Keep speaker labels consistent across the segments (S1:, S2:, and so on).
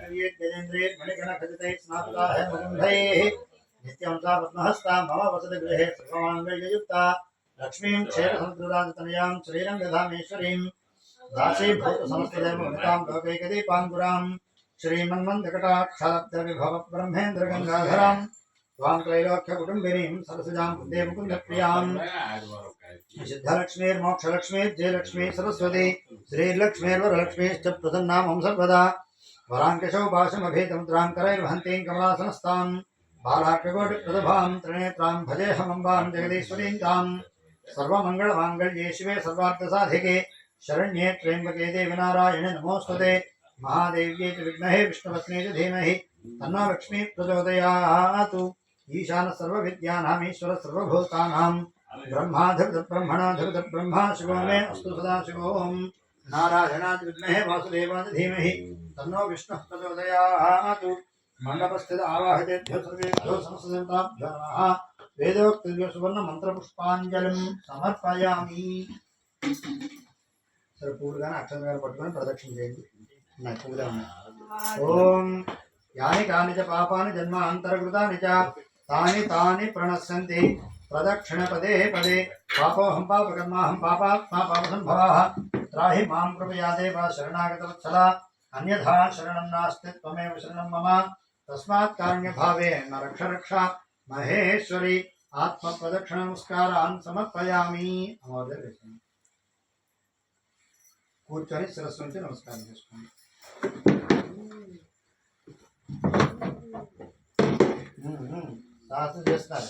S1: कविये गजेन्द्रे मणिगणखचितैः स्नातुता है मुकुन्धैः नित्यं सा पद्महस्ता मम वसति गृहे सर्वमाङ्गल्ययुक्ता लक्ष्मीं क्षेत्रसमुद्रराजतनयां श्रीरङ्गधामेश्वरीं दासीभूतसमस्तदेवतां लोकैकदीपाङ्कुरां श्रीमन्मन्दकटाक्षाब्दविभव त्वां त्रैलोक्यकुटुम्बिनीं सरसजां वंदे मुकुन्दप्रियाम् सिद्धलक्ष्मीर्मोक्षलक्ष्मीर्जयलक्ष्मी सरस्वती श्रीलक्ष्मीर्वरलक्ष्मीश्च प्रसन्नामं सर्वदा वराङ्कशौ पाशमभेदमुद्रां करैर्वहन्तीं कमलासनस्तां, बालार्ककोटिप्रदभां, त्रिनेत्रां भजेऽहमम्बां जगदीश्वरीं तां सर्वमङ्गलमाङ्गल्ये शिवे सर्वार्थसाधिके, शरण्ये त्र्यम्बके देवि नारायणे नमोऽस्तुते, महादेव्ये च विद्महे विष्णुपत्नी च धीमहि, तन्नो लक्ष्मी प्रचोदयात् ईशानः सर्वविद्यानामीश्वरः सर्वभूतानां ब्रह्माधिपतिर्ब्रह्मणाधिपतिर् ब्रह्मा शिवो मे अस्तु सदा शिवो ॐ नारायणादि विद्महे वासुदेवादि धीमहि तन्नो विष्णुः प्रचोदयात् मण्डपस्थित आवाहितेभ्यो सर्वेभ्यो समस्तदेवताभ्यो नमः वेदोक्तिभ्यो సువర్ణమంత్రపుష్పాంజలిం సమర్పయామి సరే పూలు కానీ అక్షరం గారు పట్టుకొని ప్రదక్షిణ చేయండి నాకు పూలే ఉన్నాయి ఓం యాని కాని చ పాపాని జన్మాంతరకృతాని చ తాని తాని ప్రణశ్యంతి ప్రదక్షిణ పదే పదే పాపోహం పాపకర్మాహం పాపాత్మా పాపసంభవాः త్రాహి మాం కృపయా దేవ శరణాగతవత్సల అన్యథా శరణం నాస్తి త్వమేవ శరణం మమ తస్మాత్ కారుణ్యభావేన రక్ష రక్ష మహేశ్వరి ఆత్మ ప్రదక్షిణ నమస్కారాన్ సమర్పయామి అమోదయ వేసుకోండి కూర్చొని శిరస్సు నుంచి నమస్కారం చేసుకోండి శాస్త్రం చేస్తారు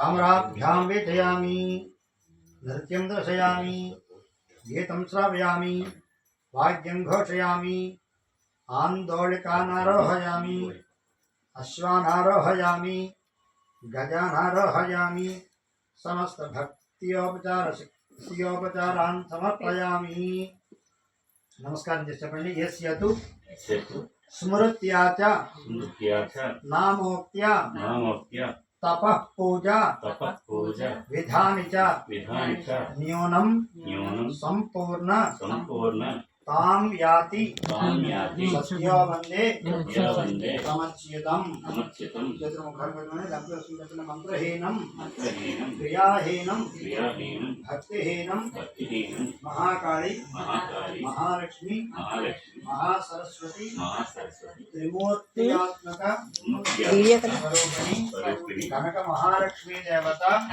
S1: ताम्राभ्याम वेदयामी नृत्यम दर्शयामी गीत नृत्यं दर्शयामि गीतं श्रावयामि वाद्यं घोषयामि आन्दोलिकानारोहयामि अश्वानारोहयामि गजानारोहयामि समस्तभक्त्योपचारशक्त्योपचारान् समर्पयामी। नमस्कार जैसे पहले ये सियतु
S2: स्मृत्या च।
S1: नामोक्त्या।
S2: नामोक्त्या।
S1: तपः पूजा
S2: तपः पूजा
S1: विधानि च।
S2: विधानि च।
S1: न्यूनं।
S2: न्यूनं।
S1: सम्पूर्ण।
S2: सम्पूर्ण।
S1: తాం యాతి సత్యో వందే. సమచ్యుతం చతుర్ముఖం పెట్టిన మంత్రహీనం. క్రియాహీనం. భక్తిహీనం. మహాకాళి. మహాలక్ష్మి. మహాసరస్వతి. త్రిమూర్త్యాత్మక. కనక మహాలక్ష్మీ దేవత